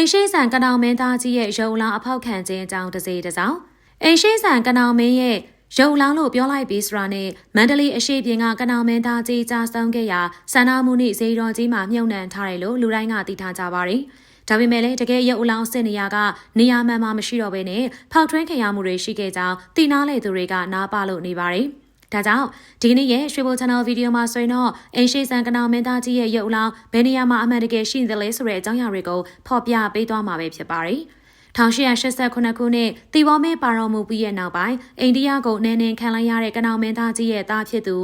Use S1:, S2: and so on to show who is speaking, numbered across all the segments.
S1: အိမ်ရှိဆန်ကနောင်မင်းသားကြီးရဲ့ရုပ်လောင်းအဖောက်ခံခြင်းအကြောင်းတစ်စေတစ်စောင်းအိမ်ရှိဆန်ကနောင်မင်းရဲ့ရုပ်လောင်းလို့ပြောလိုက်ပြီးဆိုတာနဲ့မန္တလေးအရှိပြင်ကကနောင်မင်းသားကြီးကြာဆုံးခဲ့ရာဆန္ဒမှုနှင့်ဇေတော်ကြီးမှာမြုပ်နှံထားတယ်လို့လူတိုင်းကသိထားကြပါတယ်။ဒါပေမဲ့လည်းတကယ်ရုပ်လောင်းစစ်နေရကနေရာမှန်မှမရှိတော့ဘဲနဲ့ဖောက်ထွင်းခံရမှုတွေရှိခဲ့ကြောင်းသိနာလေသူတွေကနားပါလို့နေပါတယ်။ ဒါကြောင့်ဒီကနေ့ရဲ့ရွှေဘို channel ဗီဒီယိုမှာဆိုရင်တော့အင်ရှိဆန်ကနောင်မင်းသားကြီးရဲ့ရုပ်လောင်းဘယ်နေရာမှာအမှန်တကယ်ရှိနေသလဲဆိုတဲ့အကြောင်းအရာတွေကိုဖော်ပြပေးသွားမှာပဲဖြစ်ပါတယ်။1889ခုနှစ်တီဘောမင်းပါတော်မူပြီးရဲ့နောက်ပိုင်းအိန္ဒိယကိုနန်းနင်းခံလိုက်ရတဲ့ကနောင်မင်းသားကြီးရဲ့သားဖြစ်သူ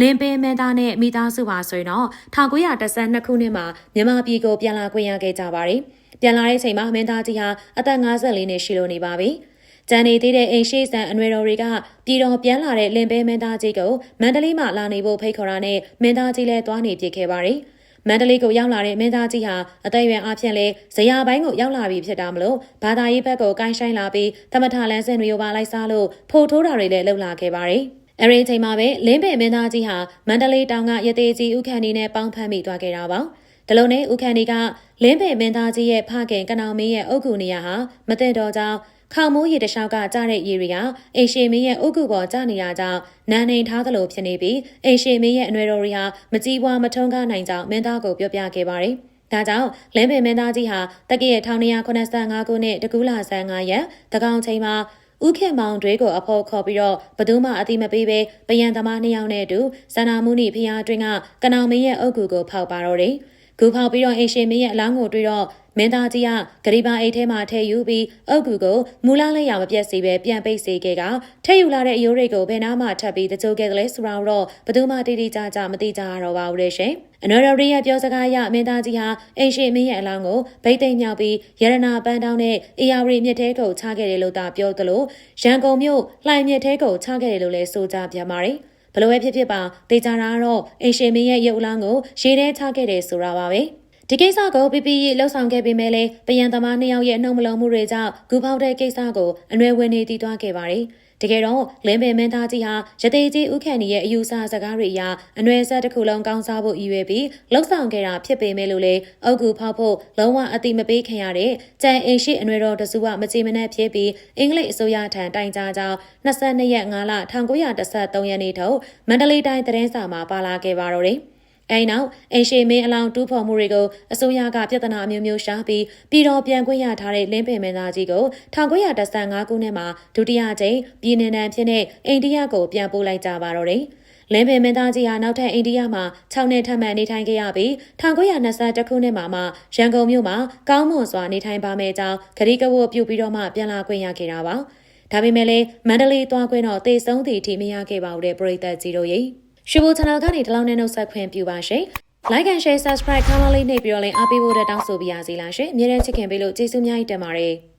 S1: လင်းပင်းမင်းသားနဲ့မိသားစုပါဆိုရင်တော့1912ခုနှစ်မှာမြန်မာပြည်ကိုပြန်လာခွင့်ရခဲ့ကြပါတယ်။ပြန်လာတဲ့အချိန်မှာမင်းသားကြီးဟာအသက်54နှစ်ရှိလို့နေပါပြီ။ ကျန်နေသေးတဲ့အိမ်ရှိဆန်အနွယ်တော်တွေကပြည်တော်ပြန်လာတဲ့လင်ပဲမင်းသားကြီးကိုမန္တလေးမှာလာနေဖို့ဖိတ်ခေါ်တာနဲ့မင်းသားကြီးလည်းသွားနေပြစ်ခဲ့ပါတယ်။မန္တလေးကိုရောက်လာတဲ့မင်းသားကြီးဟာအသက်အရွယ်အဖြစ်လဲဇရာပိုင်းကိုရောက်လာပြီဖြစ်တာမလို့ဘာသာရေးဘက်ကိုကိုင်းဆိုင်လာပြီးသမထလန်းစင်တွေပါလိုက်စားလို့ဖိုထိုးတာတွေလည်းလှုပ်လာခဲ့ပါတယ်။အဲဒီအချိန်မှာပဲလင်းပင်မင်းသားကြီးဟာမန္တလေးတောင်ကရသေးကြီးဥခန့်ဒီနဲ့ပေါင်းဖမ်းမိသွားခဲ့တာပါ။ဒီလိုနဲ့ဥခန့်ဒီကလင်းပင်မင်းသားကြီးရဲ့ဖခင်ကနောင်မင်းရဲ့အုတ်ကူနေရဟာမတည့်တော့ကြောင်း ခေါမိုးရေတလျှောက်ကကြားတဲ့ရေတွေကအိမ်ရှင်မင်းရဲ့ဥက္ကုပေါ်ကျနေတာကြောင့်နန်းနေထားသလိုဖြစ်နေပြီးအိမ်ရှင်မင်းရဲ့အနွယ်တော်တွေဟာမကြီးပွားမထုံးကားနိုင်ကြောင်းမင်းသားကိုပြောပြခဲ့ပါတယ်။ဒါကြောင့်လင်းပင်မင်းသားကြီးဟာတက္ကရာ1985ခုနှစ်တကူးလာဆန်း9ရက်တကောင်ချိန်မှာဥခင်မောင်တွေကိုအဖို့ခေါ်ပြီးတော့ဘသူမှအတိမပေးပဲပယံသမားနှစ်ယောက်နဲ့အတူစန္နာမှုနိဖျားအတွင်းကကနောင်မင်းရဲ့အုတ်ကူကိုဖောက်ပါတော့တယ်။ဂူဖောက်ပြီးတော့အိမ်ရှင်မင်းရဲ့အလောင်းကိုတွေ့တော့ မင်းသားကြီးကဂရီဘာအိတ်ထဲမှာထည့်ယူပြီးအုတ်ကူကိုမူလာလက်ရမပြတ်စေပဲပြန်ပိတ်စေခဲ့ကထည့်ယူလာတဲ့အယိုးတွေကိုဘယ်နာမှထပ်ပြီးတကြိုခဲ့တယ်လဲဆိုတာတော့ဘယ်သူမှတိတိကျကျမသိကြတော့ပါဘူးလေရှင်အနော်ရရီရဲ့ပြောစကားအရမင်းသားကြီးဟာအိမ်ရှိမင်းရဲ့အလောင်းကိုဗိတ်သိမ်းမြောက်ပြီးရတနာပန်းတောင်းနဲ့အေယာဝရီမြစ်ထဲကိုချခဲ့တယ်လို့သာပြောသလိုရန်ကုန်မြို့လှိုင်မြစ်ထဲကိုချခဲ့တယ်လို့လည်းဆိုကြပြန်ပါတယ်ဘလို့ပဲဖြစ်ဖြစ်ပါတေချာတာကတော့အိမ်ရှင်မင်းရဲ့ရုပ်အလောင်းကိုရေထဲချခဲ့တယ်ဆိုတာပါပဲ။ ဒီကိစ္စကို PPE လှုပ်ဆောင်ခဲ့ပေမဲ့လည်းပယံသမားနှစ်ယောက်ရဲ့နှုတ်မလုံးမှုတွေကြောင့်ဂူပေါက်တဲ့ကိစ္စကိုအနွယ်ဝင်နေတည်သွားခဲ့ပါတယ်။တကယ်တော့လင်းပင်မင်းသားကြီးဟာရသေးကြီးဥခန့်နီရဲ့အယူဆစကားတွေအရအနွယ်ဆက်တစ်ခုလုံးကောင်းစားဖို့ရည်ရွယ်ပြီးလှုပ်ဆောင်ခဲ့တာဖြစ်ပေမဲ့လို့လေအုတ်ကူဖောက်ဖို့လုံးဝအတိမပေးခင်ရတဲ့ကြံအိမ်ရှိအနွယ်တော်တစုကမကြည်မနှက်ဖြစ်ပြီးအင်္ဂလိပ်အစိုးရထံတိုင်ကြားကြောင်း22ရက်5လ1913ရက်နေ့ထုတ်မန္တလေးတိုင်းသတင်းစာမှာပါလာခဲ့ပါတော့တယ်။ အဲဒီနောက်အင်ရှေမင်းအလောင်းတူးဖော်မှုတွေကိုအစိုးရကပြဿနာအမျိုးမျိုးရှာပြီးပြည်တော်ပြန်ခွင့်ရထားတဲ့လင်းပင်မင်းသားကြီးကို1915ခုနှစ်မှာဒုတိယကြိမ်ပြည်နယ်နံဖြစ်တဲ့အိန္ဒိယကိုပြန်ပို့လိုက်ကြပါတော့တယ်လင်းပင်မင်းသားကြီးဟာနောက်ထပ်အိန္ဒိယမှာ6နှစ်ထပ်မံနေထိုင်ခဲ့ရပြီး1920ခုနှစ်မှာမှရန်ကုန်မြို့မှာကောင်းမွန်စွာနေထိုင်ပါမယ်ကြောင်းဂရိကဝတ်ပြုပြီးတော့မှပြန်လာခွင့်ရခဲ့တာပါဒါပေမဲ့လည်းမန္တလေးသွားခွင့်တော့တေဆုံးသည့်အထိမရခဲ့ပါဘူးတဲ့ပရိသတ်ကြီးတို့ရေ ရွှေဘို channel ကနေဒီလောက်နဲ့နှုတ်ဆက်ခွင့်ပြုပါရှင်။ Like and share subscribe ခေါင်းလေးနှိပ်ပြီးတော့လည်းအားပေးဖို့တောင်းဆိုပါရစေလားရှင်။အမြဲတမ်းချစ်ခင်ပေးလို့ကျေးဇူးများကြီးတင်ပါတယ်။